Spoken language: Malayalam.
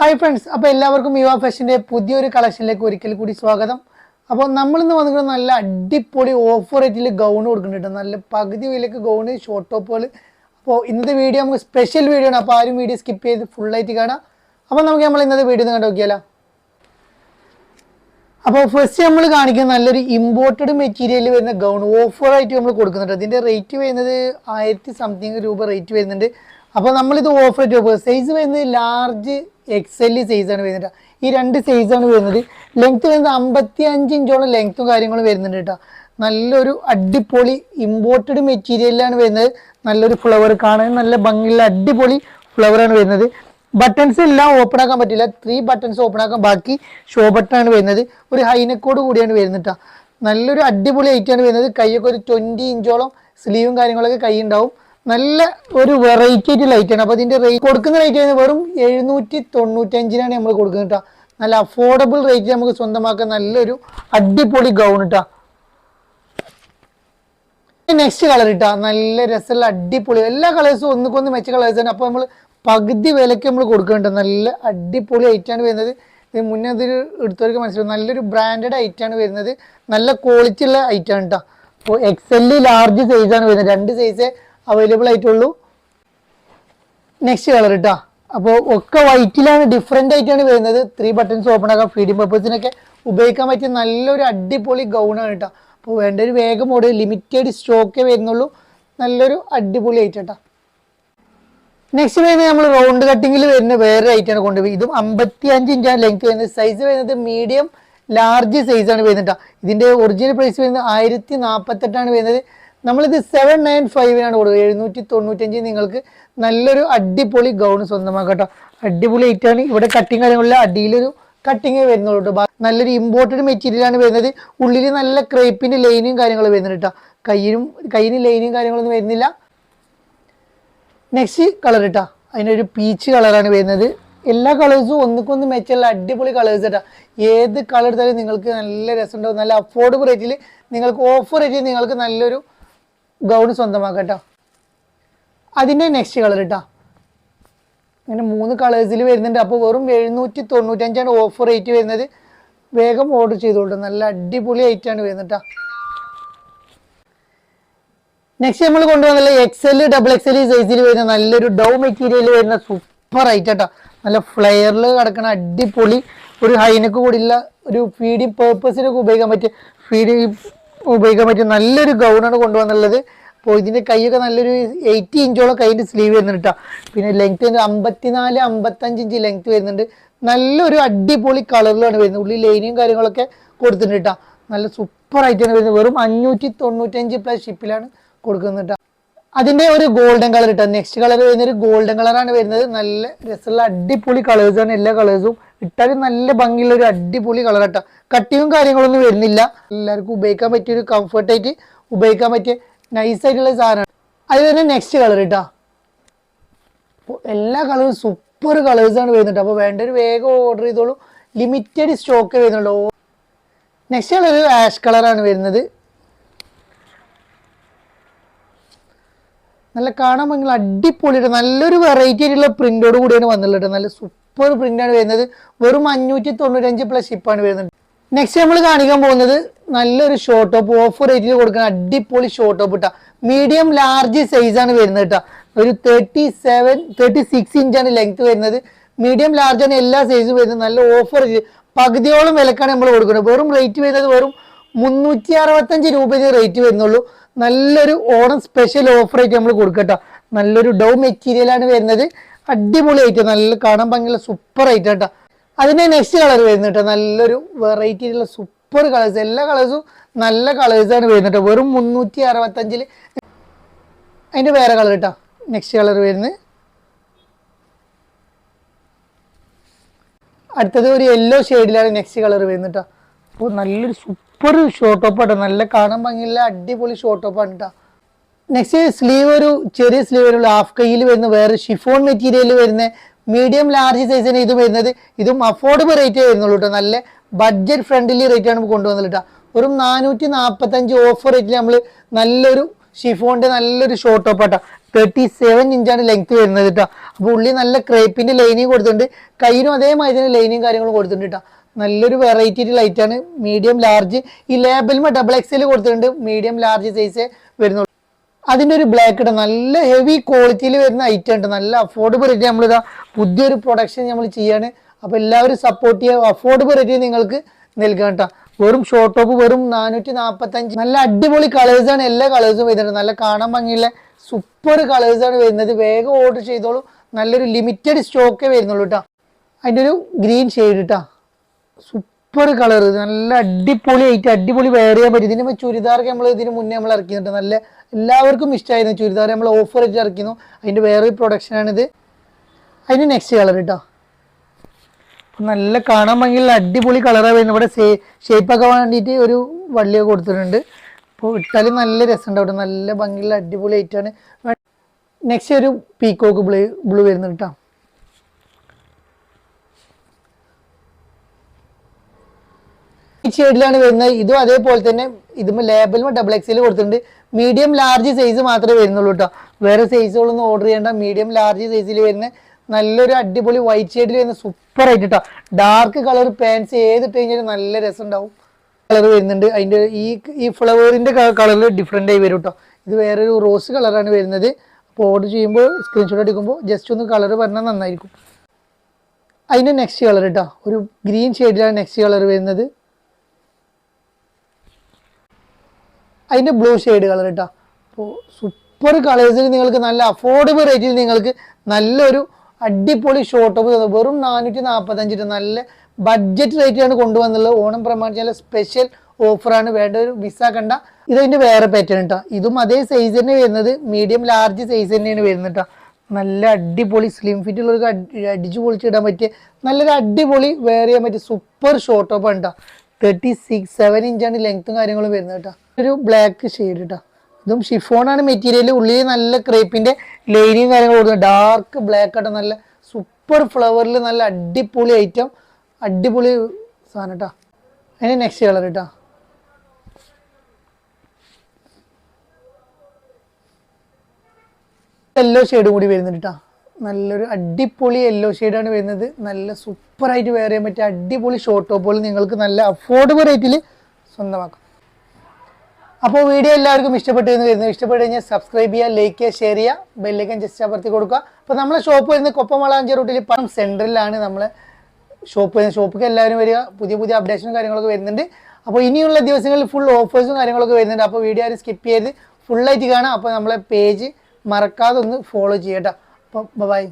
ഹായ് ഫ്രണ്ട്സ് അപ്പോൾ എല്ലാവർക്കും യുവ ഫാഷന്റെ പുതിയൊരു കളക്ഷനിലേക്ക് ഒരിക്കൽ കൂടി സ്വാഗതം. അപ്പോൾ നമ്മളിന്ന് വന്നിട്ട് നല്ല അടിപൊളി ഓഫർ റേറ്റിൽ ഗൗൺ കൊടുക്കുന്നുണ്ട് നല്ല പകുതി വിലക്ക് ഗൗണ് ഷോർട്ട് ടോപ്പുകൾ അപ്പോൾ ഇന്നത്തെ വീഡിയോ നമുക്ക് സ്പെഷ്യൽ വീഡിയോ ആണ്. അപ്പോൾ ആരും വീഡിയോ സ്കിപ്പ് ചെയ്ത് ഫുള്ളായിട്ട് കാണാം. അപ്പോൾ നമുക്ക് നമ്മൾ ഇന്നത്തെ വീഡിയോ കണ്ടു നോക്കിയാലോ? അപ്പോൾ ഫസ്റ്റ് നമ്മൾ കാണിക്കുന്ന നല്ലൊരു ഇമ്പോർട്ടഡ് മെറ്റീരിയൽ വരുന്ന ഗൗൺ ഓഫർ ആയിട്ട് നമ്മൾ കൊടുക്കുന്നുണ്ട് അതിന്റെ റേറ്റ് വരുന്നത് ആയിരത്തി സംതിങ് രൂപ റേറ്റ് വരുന്നുണ്ട്. അപ്പോൾ നമ്മളിത് ഓഫർ ആയിട്ട് സൈസ് വരുന്നത് ലാർജ് എക്സ് എൽ സൈസാണ് വരുന്നത് ഈ രണ്ട് സൈസാണ് വരുന്നത്. ലെങ്ത് വരുന്നത് അമ്പത്തി അഞ്ച് ഇഞ്ചോളം ലെങ്ത്തും കാര്യങ്ങളും വരുന്നുണ്ട് കേട്ടോ നല്ലൊരു അടിപൊളി ഇമ്പോർട്ടഡ് മെറ്റീരിയലാണ് വരുന്നത്. നല്ലൊരു ഫ്ലവർ കാണാൻ നല്ല ഭംഗിയുള്ള അടിപൊളി ഫ്ലവറാണ് വരുന്നത്. ബട്ടൺസ് എല്ലാം ഓപ്പൺ ആക്കാൻ പറ്റില്ല. ത്രീ ബട്ടൺസ് ഓപ്പൺ ആക്കാൻ ബാക്കി ഷോ ബട്ടൺ ആണ് വരുന്നത്. ഒരു ഹൈനക്കോട് കൂടിയാണ് വരുന്നത് കേട്ടോ നല്ലൊരു അടിപൊളി ഐറ്റാണ് വരുന്നത്. കൈയൊക്കെ ഒരു ട്വന്റി ഇഞ്ചോളം സ്ലീവും കാര്യങ്ങളൊക്കെ കൈ ഉണ്ടാവും. നല്ല ഒരു വെറൈറ്റി ആയിട്ട് ലൈറ്റാണ് അപ്പോൾ ഇതിന്റെ റേറ്റ് കൊടുക്കുന്ന റേറ്റ് ആയിരുന്നു വെറും എഴുന്നൂറ്റി തൊണ്ണൂറ്റഞ്ചിനാണ് നമ്മൾ കൊടുക്കുന്നത് കേട്ടോ നല്ല അഫോർഡബിൾ റേറ്റ് നമുക്ക് സ്വന്തമാക്കാൻ നല്ലൊരു അടിപൊളി ഗൗൺ ഇട്ടാ നെക്സ്റ്റ് കളർ ഇട്ടാ നല്ല രസമുള്ള അടിപൊളി എല്ലാ കളേഴ്സും ഒന്നുകൊന്ന് മെച്ച കളേഴ്സാണ് അപ്പോൾ നമ്മൾ പകുതി വിലയ്ക്ക് നമ്മൾ കൊടുക്കുന്നുണ്ട് നല്ല അടിപൊളി ഐറ്റാണ് വരുന്നത്. ഇത് മുന്നേ അതിൽ എടുത്തവർക്ക് മനസ്സിലാവും. നല്ലൊരു ബ്രാൻഡഡ് ഐറ്റാണ് വരുന്നത്. നല്ല ക്വാളിറ്റി ഉള്ള ഐറ്റാണ് കേട്ടോ അപ്പോൾ എക്സ് ലാർജ് സൈസാണ് വരുന്നത്. രണ്ട് സൈസേ അവൈലബിൾ ആയിട്ടുള്ളൂ. നെക്സ്റ്റ് കളർ ഇട്ടാ. അപ്പോൾ ഒക്കെ വൈറ്റിലാണ് ഡിഫറെന്റ് ആയിട്ടാണ് വരുന്നത്. ത്രീ ബട്ടൺസ് ഓപ്പൺ ആക്കാം. ഫീഡിംഗ് പർപ്പസിനൊക്കെ ഉപയോഗിക്കാൻ പറ്റിയ നല്ലൊരു അടിപൊളി ഗൗണാണ് കേട്ടോ. അപ്പോൾ വേണ്ട ഒരു വേഗം ഓട്. ലിമിറ്റഡ് സ്റ്റോക്കേ വരുന്നുള്ളൂ. നല്ലൊരു അടിപൊളി ആയിട്ട് കേട്ടോ നെക്സ്റ്റ് വരുന്നത് നമ്മൾ റൗണ്ട് കട്ടിങ്ങിൽ വരുന്ന വേറെ ഐറ്റാണ് കൊണ്ടുപോയി. ഇതും അമ്പത്തി അഞ്ച് ഇഞ്ചാണ് ലെങ്ത് വരുന്നത്. സൈസ് വരുന്നത് മീഡിയം ലാർജ് സൈസാണ് വരുന്നത് ഇതിന്റെ ഒറിജിനൽ പ്രൈസ് വരുന്നത് ആയിരത്തി നാൽപ്പത്തെട്ടാണ് വരുന്നത്. നമ്മളിത് സെവൻ നയൻ ഫൈവിനാണ് കൊടുക്കുന്നത്. എഴുന്നൂറ്റി തൊണ്ണൂറ്റഞ്ച് നിങ്ങൾക്ക് നല്ലൊരു അടിപൊളി ഗൗൺ സ്വന്തമാക്കാം കേട്ടോ. അടിപൊളി ഐറ്റാണ് ഇവിടെ കട്ടിങ് കാര്യങ്ങളിൽ അടിയിലൊരു കട്ടിങ് വരുന്നുള്ളൂ കേട്ടോ. നല്ലൊരു ഇമ്പോർട്ടഡ് മെറ്റീരിയൽ ആണ് വരുന്നത്. ഉള്ളിൽ നല്ല ക്രേപ്പിന്റെ ലൈനും കാര്യങ്ങളും വരുന്നുണ്ട് കേട്ടോ. കയ്യിനും കയ്യിന് ലൈനും കാര്യങ്ങളൊന്നും വരുന്നില്ല. നെക്സ്റ്റ് കളർ കേട്ടോ അതിനൊരു പീച്ച് കളറാണ് വരുന്നത്. എല്ലാ കളേഴ്സും ഒന്നിക്കൊന്ന് മെച്ചുള്ള അടിപൊളി കളേഴ്സ് കേട്ടോ ഏത് കളർ എടുത്താലും നിങ്ങൾക്ക് നല്ല രസമുണ്ടാവും. നല്ല അഫോർഡബിൾ റേറ്റിൽ നിങ്ങൾക്ക് ഓഫർ റേറ്റിൽ നിങ്ങൾക്ക് നല്ലൊരു ഗൗൺ സ്വന്തമാക്കട്ടോ. കേട്ടോ അതിന്റെ നെക്സ്റ്റ് കളർ കേട്ടോ അങ്ങനെ മൂന്ന് കളേഴ്സിൽ വരുന്നുണ്ട്. അപ്പോൾ വെറും എഴുന്നൂറ്റി തൊണ്ണൂറ്റഞ്ചാണ് ഓഫർ റേറ്റ് വരുന്നത്. വേഗം ഓർഡർ ചെയ്തോളൂ. നല്ല അടിപൊളി ഐറ്റാണ് വരുന്നത് കേട്ടോ നെക്സ്റ്റ് നമ്മൾ കൊണ്ടുവന്നുള്ള X L double X L സൈസിൽ വരുന്ന നല്ലൊരു ഡൗ മെറ്റീരിയൽ വരുന്ന സൂപ്പർ ഐറ്റം കേട്ടോ നല്ല ഫ്ലെയറിൽ കിടക്കണ അടിപൊളി ഒരു ഹൈനക്ക് കൂടിയുള്ള ഒരു ഫീഡിങ് പേർപ്പസിനൊക്കെ ഉപയോഗിക്കാൻ പറ്റിയ ഫീഡ് ഉപയോഗിക്കാൻ പറ്റിയ നല്ലൊരു ഗൗണാണ് കൊണ്ടുവന്നുള്ളത് അപ്പോൾ ഇതിന്റെ കൈയൊക്കെ നല്ലൊരു എയ്റ്റി ഇഞ്ചോളം കൈന്റെ സ്ലീവ് വരുന്നുണ്ട് കേട്ടോ പിന്നെ ലെങ്ത് അമ്പത്തിനാല് അമ്പത്തഞ്ച് ഇഞ്ച് ലെങ്ത് വരുന്നുണ്ട്. നല്ലൊരു അടിപൊളി കളറിലാണ് വരുന്നത്. ഉള്ളിൽ ലൈനിയും കാര്യങ്ങളൊക്കെ കൊടുത്തിട്ടുണ്ട് കേട്ടോ നല്ല സൂപ്പർ ആയിട്ടാണ് വരുന്നത്. വെറും അഞ്ഞൂറ്റി തൊണ്ണൂറ്റഞ്ച് പ്ലസ് ഷിപ്പിലാണ് കൊടുക്കുന്നത് കേട്ടോ അതിന്റെ ഒരു ഗോൾഡൻ കളർ ഇട്ടാ? നെക്സ്റ്റ് കളർ വരുന്ന ഒരു ഗോൾഡൻ കളറാണ് വരുന്നത്. നല്ല രസമുള്ള അടിപൊളി കളേഴ്സാണ് എല്ലാ കളേഴ്സും ഇട്ടാലും നല്ല ഭംഗിയുള്ള ഒരു അടിപൊളി കളർ ഇട്ട കട്ടിയും കാര്യങ്ങളൊന്നും വരുന്നില്ല. എല്ലാവർക്കും ഉപയോഗിക്കാൻ പറ്റിയ ഒരു കംഫർട്ടായിട്ട് ഉപയോഗിക്കാൻ പറ്റിയ നൈസ് ആയിട്ടുള്ള സാധനമാണ് അത് തന്നെ നെക്സ്റ്റ് കളർ ഇട്ടാ? എല്ലാ കളറും സൂപ്പർ കളേഴ്സാണ് വരുന്നത് അപ്പോൾ വേണ്ട ഒരു വേഗം ഓർഡർ ചെയ്തോളൂ. ലിമിറ്റഡ് സ്റ്റോക്ക് വരുന്നുള്ളൂ നെക്സ്റ്റ് കളർ ആഷ് കളറാണ് വരുന്നത്. നല്ല കാണാൻ ഭയങ്കര അടിപൊളിയായിട്ട് നല്ലൊരു വെറൈറ്റി ആയിട്ടുള്ള പ്രിന്റോട് കൂടിയാണ് വന്നിട്ടുള്ളത്. നല്ല സൂപ്പർ പ്രിന്റ് ആണ് വരുന്നത്. വെറും അഞ്ഞൂറ്റി തൊണ്ണൂറ്റഞ്ച് പ്ലസ് ഷിപ്പാണ് വരുന്നത്. നെക്സ്റ്റ് നമ്മൾ കാണിക്കാൻ പോകുന്നത് നല്ലൊരു ഷോർട്ട് ടോപ്പ് ഓഫർ റേറ്റിൽ കൊടുക്കുന്ന അടിപൊളി ഷോർട്ട് ടോപ്പ് ഇട്ടാ. മീഡിയം ലാർജ് സൈസാണ് വരുന്നത് കേട്ടോ ഒരു തേർട്ടി സെവൻ തേർട്ടി സിക്സ് ഇഞ്ചാണ് ലെങ്ത് വരുന്നത്. മീഡിയം ലാർജ് ആണ് എല്ലാ സൈസും വരുന്നത്. നല്ല ഓഫർ പകുതിയോളം വിലക്കാണ് നമ്മൾ കൊടുക്കുന്നത്. വെറും റേറ്റ് വരുന്നത് വെറും മുന്നൂറ്റി അറുപത്തഞ്ച് രൂപയ്ക്ക് റേറ്റ് വരുന്നുള്ളൂ. നല്ലൊരു ഓണം സ്പെഷ്യൽ ഓഫർ ആയിട്ട് നമ്മൾ കൊടുക്കട്ടോ. നല്ലൊരു ഡൗ മെറ്റീരിയലാണ് വരുന്നത്. അടിപൊളി ആയിട്ട് നല്ല കാണാൻ ഭംഗിയുള്ള സൂപ്പർ ആയിട്ട് കേട്ടോ അതിന്റെ നെക്സ്റ്റ് കളർ വരുന്നു കേട്ടോ. നല്ലൊരു വെറൈറ്റിയിലുള്ള സൂപ്പർ കളേഴ്സ് എല്ലാ കളേഴ്സും നല്ല കളേഴ്സാണ് കേട്ടോ. വെറും മുന്നൂറ്റി അറുപത്തഞ്ചിൽ അതിന്റെ വേറെ കളർ കേട്ടോ നെക്സ്റ്റ് കളർ വരുന്നത്. അടുത്തത് ഒരു യെല്ലോ ഷെയ്ഡിലാണ് നെക്സ്റ്റ് കളർ വരുന്നത് കേട്ടോ. അപ്പോൾ നല്ലൊരു സൂപ്പർ ഷോർട്ട് ടോപ്പ് ആട്ടോ നല്ല കാണാൻ ഭംഗിയുള്ള അടിപൊളി ഷോർട്ട് ടോപ്പ് ആണ് കേട്ടോ നെക്സ്റ്റ് സ്ലീവ് ഒരു ചെറിയ സ്ലീവ് വരുള്ള. ഹാഫ് കയ്യിൽ വരുന്ന വേറെ ഷിഫോൺ മെറ്റീരിയൽ വരുന്ന മീഡിയം ലാർജ് സൈസിന് ഇത് വരുന്നത് ഇതും അഫോർഡബിൾ റേറ്റ് വരുന്നുള്ളൂ കേട്ടോ നല്ല ബഡ്ജറ്റ് ഫ്രണ്ട്ലി റേറ്റ് ആണ് കൊണ്ടുവന്നത് കേട്ടോ ഒരു നാനൂറ്റി നാൽപ്പത്തഞ്ച് ഓഫർ റേറ്റിൽ നമ്മൾ നല്ലൊരു ഷിഫോണിന്റെ നല്ലൊരു ഷോർട്ട് ടോപ്പ് ആട്ടോ തേർട്ടി സെവൻ ഇഞ്ചാണ് ലെങ്ത് വരുന്നത് കേട്ടോ അപ്പോൾ ഉള്ളി നല്ല ക്രേപ്പിന്റെ ലൈനിങ് കൊടുത്തിട്ടുണ്ട്. കയ്യിനും അതേമാതിരി ലൈനിങ് കാര്യങ്ങളും കൊടുത്തിട്ടുണ്ട് കേട്ടോ നല്ലൊരു വെറൈറ്റി ലൈറ്റ് ആണ്. മീഡിയം ലാർജ് ഈ ലേബലിന് ഡബിൾ എക്സൽ കൊടുത്തിട്ടുണ്ട്. മീഡിയം ലാർജ് സൈസ് വരുന്നുള്ളൂ. അതിന്റെ ഒരു ബ്ലാക്ക് ഇട്ട നല്ല ഹെവി ക്വാളിറ്റിയിൽ വരുന്ന ഐറ്റം ഉണ്ട്. നല്ല അഫോർഡബിൾ റേറ്റ് നമ്മളിതാ പുതിയൊരു പ്രൊഡക്ഷൻ നമ്മൾ ചെയ്യാണ്. അപ്പോൾ എല്ലാവരും സപ്പോർട്ട് ചെയ്യുക അഫോർഡബിൾ റേറ്റ് നിങ്ങൾക്ക് നൽകാം കേട്ടോ വെറും ഷോർട്ട് ടോപ്പ് വെറും നാനൂറ്റി നാൽപ്പത്തഞ്ച് നല്ല അടിപൊളി കളേഴ്സാണ് എല്ലാ കളേഴ്സും വരുന്നുണ്ട് നല്ല കാണാൻ ഭംഗിയുള്ള സൂപ്പർ കളേഴ്സാണ് വരുന്നത്. വേഗം ഓർഡർ ചെയ്തോളൂ. നല്ലൊരു ലിമിറ്റഡ് സ്റ്റോക്കേ വരുന്നുള്ളൂ കേട്ടോ അതിന്റെ ഒരു ഗ്രീൻ ഷെയ്ഡ് കേട്ടോ സൂപ്പർ കളർ നല്ല അടിപൊളി ആയിട്ട് അടിപൊളി വെയർ ചെയ്യാൻ പറ്റും. ഇതിന് ചുരിദാറൊക്കെ നമ്മൾ ഇതിന് മുന്നേ നമ്മൾ ഇറക്കിയിട്ടുണ്ട്. നല്ല എല്ലാവർക്കും ഇഷ്ടമായിരുന്നു ചുരിദാർ നമ്മൾ ഓഫർ ഇട്ട് ഇറക്കുന്നു അതിന്റെ വേറെ പ്രൊഡക്ഷനാണിത് അതിന് നെക്സ്റ്റ് കളർ കേട്ടോ നല്ല കാണാൻ ഭംഗിയിൽ അടിപൊളി കളറാണ് വരുന്നത്. ഇവിടെ സേ ഷേപ്പൊക്കെ വേണ്ടിയിട്ട് ഒരു വള്ളിയൊക്കെ കൊടുത്തിട്ടുണ്ട്. അപ്പോൾ ഇട്ടാലും നല്ല രസമുണ്ടാവും നല്ല ഭംഗിയുള്ള അടിപൊളി ആയിട്ടാണ് നെക്സ്റ്റ് ഒരു പീക്കോക്ക് ബ്ലൂ ബ്ലൂ വരുന്നുണ്ട് കേട്ടോ ഈ ഷെയ്ഡിലാണ് വരുന്നത്. ഇതും അതേപോലെ തന്നെ ഇതുമ്പോൾ ലേബലും ഡബിൾ എക്സിൽ കൊടുത്തിട്ടുണ്ട്. മീഡിയം ലാർജ് സൈസ് മാത്രമേ വരുന്നുള്ളൂ കേട്ടോ വേറെ സൈസുകളൊന്നും ഓർഡർ ചെയ്യേണ്ട മീഡിയം ലാർജ് സൈസിൽ വരുന്ന നല്ലൊരു അടിപൊളി വൈറ്റ് ഷെയ്ഡിൽ വരുന്ന സൂപ്പർ ആയിട്ട് കേട്ടോ ഡാർക്ക് കളർ പാൻസ് ഏതിട്ട് കഴിഞ്ഞാലും നല്ല രസം ഉണ്ടാവും കളർ വരുന്നുണ്ട്. അതിന്റെ ഈ ഈ ഫ്ലവറിന്റെ കളറിൽ ഡിഫറെന്റ് ആയി വരും കേട്ടോ ഇത് വേറൊരു റോസ് കളറാണ് വരുന്നത്. അപ്പോൾ ഓർഡർ ചെയ്യുമ്പോൾ സ്ക്രീൻഷോട്ട് എടുക്കുമ്പോൾ ജസ്റ്റ് ഒന്ന് കളർ പറഞ്ഞാൽ നന്നായിരിക്കും. അതിന്റെ നെക്സ്റ്റ് കളർ കേട്ടോ ഒരു ഗ്രീൻ ഷെയ്ഡിലാണ് നെക്സ്റ്റ് കളർ വരുന്നത്. അതിന്റെ ബ്ലൂ ഷെയ്ഡ് കളർ കേട്ടോ അപ്പോൾ സൂപ്പർ കളേഴ്സിൽ നിങ്ങൾക്ക് നല്ല അഫോർഡബിൾ റേറ്റിൽ നിങ്ങൾക്ക് നല്ലൊരു അടിപൊളി ഷോർട്ട് ടോപ്പ് വെറും നാനൂറ്റി നാൽപ്പത്തഞ്ചിട്ട് നല്ല ബഡ്ജറ്റ് റേറ്റിലാണ് കൊണ്ടുവന്നുള്ളത്. ഓണം പ്രമാണിച്ച് നല്ല സ്പെഷ്യൽ ഓഫറാണ് വേണ്ട ഒരു വിസ കണ്ട. ഇതതിന്റെ വേറെ പാറ്റേൺ കേട്ടോ ഇതും അതേ സൈസ് തന്നെ വരുന്നത്. മീഡിയം ലാർജ് സൈസ് തന്നെയാണ് വരുന്നത് കേട്ടോ നല്ല അടിപൊളി സ്ലിം ഫിറ്റുള്ളവർക്ക് അടിച്ചു പൊളിച്ചിടാൻ പറ്റിയ നല്ലൊരു അടിപൊളി വെയർ ചെയ്യാൻ പറ്റിയ സൂപ്പർ ഷോർട്ട് ടോപ്പ് ആണ് കേട്ടോ തേർട്ടി സിക്സ് സെവൻ ഇഞ്ചാണ് ലെങ്ത്തും കാര്യങ്ങളും വരുന്നത് കേട്ടോ. ഒരു ബ്ലാക്ക് ഷെയ്ഡ് കേട്ടോ ഇതും ഷിഫോണാണ് മെറ്റീരിയൽ ഉള്ളിൽ നല്ല ക്രേപ്പിന്റെ ലൈനിങ് കാര്യങ്ങളും കൊടുക്കുന്നത് ഡാർക്ക് ബ്ലാക്ക് ആട്ടോ നല്ല സൂപ്പർ ഫ്ലവറിൽ നല്ല അടിപൊളി ഐറ്റം അടിപൊളി സാധനം കേട്ടോ അതിന് നെക്സ്റ്റ് കളർ കേട്ടോ യെല്ലോ ഷെയ്ഡും കൂടി വരുന്നുണ്ട് കേട്ടോ നല്ലൊരു അടിപൊളി യെല്ലോ ഷെയ്ഡാണ് വരുന്നത്. നല്ല സൂപ്പറായിട്ട് വെയർ ചെയ്യാൻ പറ്റിയ അടിപൊളി ഷോർട്ട് ടോപ്പുകൾ നിങ്ങൾക്ക് നല്ല അഫോർഡബിൾ റേറ്റിൽ സ്വന്തമാക്കാം. അപ്പോൾ വീഡിയോ എല്ലാവർക്കും ഇഷ്ടപ്പെട്ടു എന്ന് വരുന്നത്. ഇഷ്ടപ്പെട്ട് കഴിഞ്ഞാൽ സബ്സ്ക്രൈബ് ചെയ്യുക ലൈക്ക് ചെയ്യുക ഷെയർ ചെയ്യുക ബെല്ലേക്കൻ ജസ്റ്റ് അമർത്തി കൊടുക്കുക. അപ്പോൾ നമ്മളെ ഷോപ്പ് വരുന്നത് കൊപ്പമളാഞ്ചി റൂട്ടിൽ പണം സെന്ററിലാണ് നമ്മളെ ഷോപ്പ് വരുന്നത്. ഷോപ്പിലേക്ക് എല്ലാവരും വരിക. പുതിയ പുതിയ അപ്ഡേഷനും കാര്യങ്ങളൊക്കെ വരുന്നുണ്ട്. അപ്പോൾ ഇനിയുള്ള ദിവസങ്ങളിൽ ഫുൾ ഓഫേഴ്സും കാര്യങ്ങളൊക്കെ വരുന്നുണ്ട്. അപ്പോൾ വീഡിയോ ആരും സ്കിപ്പ് ചെയ്ത് ഫുള്ളായിട്ട് കാണാം. അപ്പോൾ നമ്മളെ പേജ് മറക്കാതെ ഒന്ന് ഫോളോ ചെയ്യട്ടോ അപ്പോൾ ബൈ